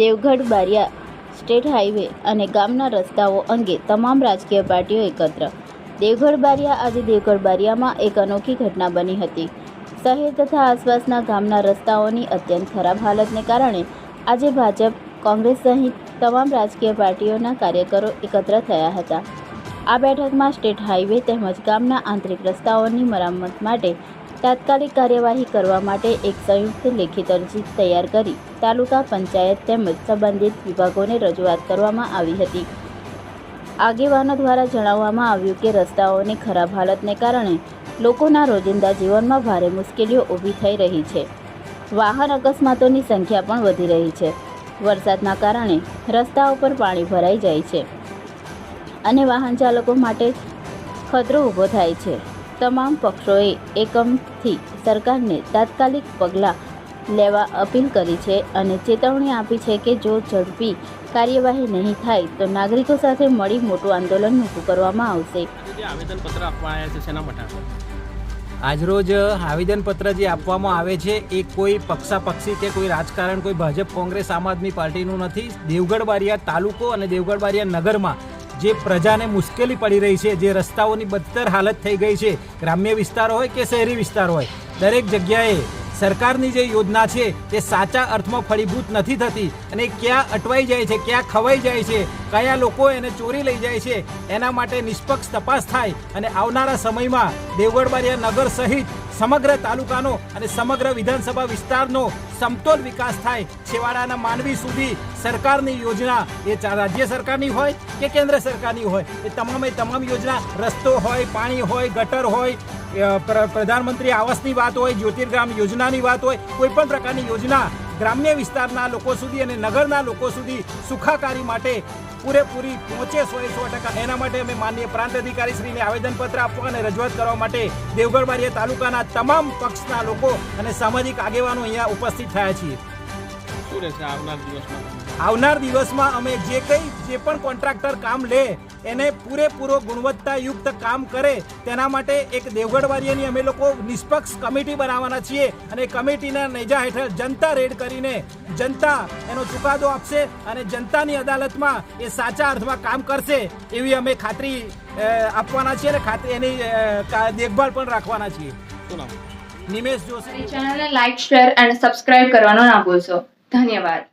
Devgadh Bariya state highway અને ગામના રસ્તાઓ અંગે તમામ રાજકીય પાર્ટીઓ એકત્ર. દેવગઢ બારિયા આજે દેવગઢ બારિયામાં એક અનોખી ઘટના બની હતી. શહેર તથા આસપાસના ગામના રસ્તાઓની અત્યંત ખરાબ હાલતને કારણે આજે ભાજપ, કોંગ્રેસ સહિત તમામ રાજકીય પાર્ટીઓના કાર્યકરો એકત્ર થયા હતા. આ બેઠકમાં સ્ટેટ હાઈવે તેમજ ગામના આંતરિક રસ્તાઓની મરામત માટે તાત્કાલિક કાર્યવાહી કરવા માટે એક સંયુક્ત લેખિત અરજી તૈયાર કરી તાલુકા પંચાયત તેમજ સંબંધિત વિભાગોને રજૂઆત કરવામાં આવી હતી. આગેવાનો દ્વારા જણાવવામાં આવ્યું કે રસ્તાઓની ખરાબ હાલતને કારણે લોકોના રોજિંદા જીવનમાં ભારે મુશ્કેલીઓ ઊભી થઈ રહી છે. વાહન અકસ્માતોની સંખ્યા પણ વધી રહી છે. વરસાદના કારણે રસ્તાઓ પર પાણી ભરાઈ જાય છે અને વાહન ચાલકો માટે ખતરો ઊભો થાય છે. તમામ પક્ષોએ એકમથી સરકારને તાત્કાલિક પગલાં લેવા અપીલ કરી છે અને ચેતવણી આપી છે કે જો ઝડપી કાર્યવાહી નહીં થાય તો નાગરિકો સાથે મળી મોટું આંદોલન ઊભું કરવામાં આવશે. આવેદનપત્ર આપવા આવ્યા છે શેના માટે આજરોજ આવેદનપત્ર જે આપવામાં આવે છે એ કોઈ પક્ષાપક્ષી કે કોઈ રાજકારણ કોઈ ભાજપ કોંગ્રેસ આમ આદમી પાર્ટીનું નથી. દેવગઢ બારિયા તાલુકો અને દેવગઢ બારિયા નગરમાં જે પ્રજાને મુશ્કેલી પડી રહી છે, જે રસ્તાઓની બદતર હાલત થઈ ગઈ છે, ગ્રામ્ય વિસ્તાર હોય કે શહેરી વિસ્તાર હોય, દરેક જગ્યાએ સરકારની જે યોજના છે તે સાચા અર્થમાં ફળીભૂત નથી થતી અને ક્યાં અટવાઈ જાય છે, ક્યાં ખવાઈ જાય છે, કયા લોકો એને ચોરી લઈ જાય છે, એના માટે નિષ્પક્ષ તપાસ થાય અને આવનારા સમયમાં દેવગઢ બારિયા નગર સહિત સમગ્ર તાલુકાનો અને સમગ્ર વિધાનસભા વિસ્તારનો સમતોલ વિકાસ થાય છેવાડાના માનવી સુધી સરકારની યોજના એ રાજ્ય સરકારની હોય કે કેન્દ્ર સરકારની હોય, એ તમામે તમામ યોજના, રસ્તો હોય, પાણી હોય, ગટર હોય પ્ર- પ્રધાનમંત્રી આવાસની વાત હોય જ્યોતિર્ગ્રામ યોજનાની વાત હોય, કોઈ પણ પ્રકારની યોજના ગ્રામ્ય વિસ્તારના લોકો સુધી અને નગરના લોકો સુધી સુખાકારી માટે પૂરેપૂરી પહોંચે સો એ સો ટકા. એના માટે અમે માનનીય પ્રાંત અધિકારી શ્રીને આવેદનપત્ર આપવા અને રજૂઆત કરવા માટે દેવગઢ બારિયા તાલુકાના તમામ પક્ષના લોકો અને સામાજિક આગેવાનો અહીંયા ઉપસ્થિત થયા છીએ. રહેશે આવનાર દિવસમાં? આવનાર દિવસમાં અમે જે કંઈ જે પણ કોન્ટ્રાક્ટર કામ લે એને પૂરેપૂરો ગુણવત્તાયુક્ત કામ કરે તેના માટે એક દેવગડવારિયાની અમે લોકો નિષ્પક્ષ કમિટી બનાવવાના છીએ અને કમિટીના નેજા હેઠળ જનતા રેડ કરીને જનતા એનો ચુકાદો આપશે અને જનતાની અદાલતમાં એ સાચા અર્થમાં કામ કરશે એવી અમે ખાતરી આપવાના છીએ અને ખાતરી એની દેખભાળ પણ રાખવાના છીએ. શું નામ? નિમેશ જોશી. ચેનલને લાઇક શેર અને સબસ્ક્રાઇબ કરવાનો ના ભૂલશો. ધન્યવાદ.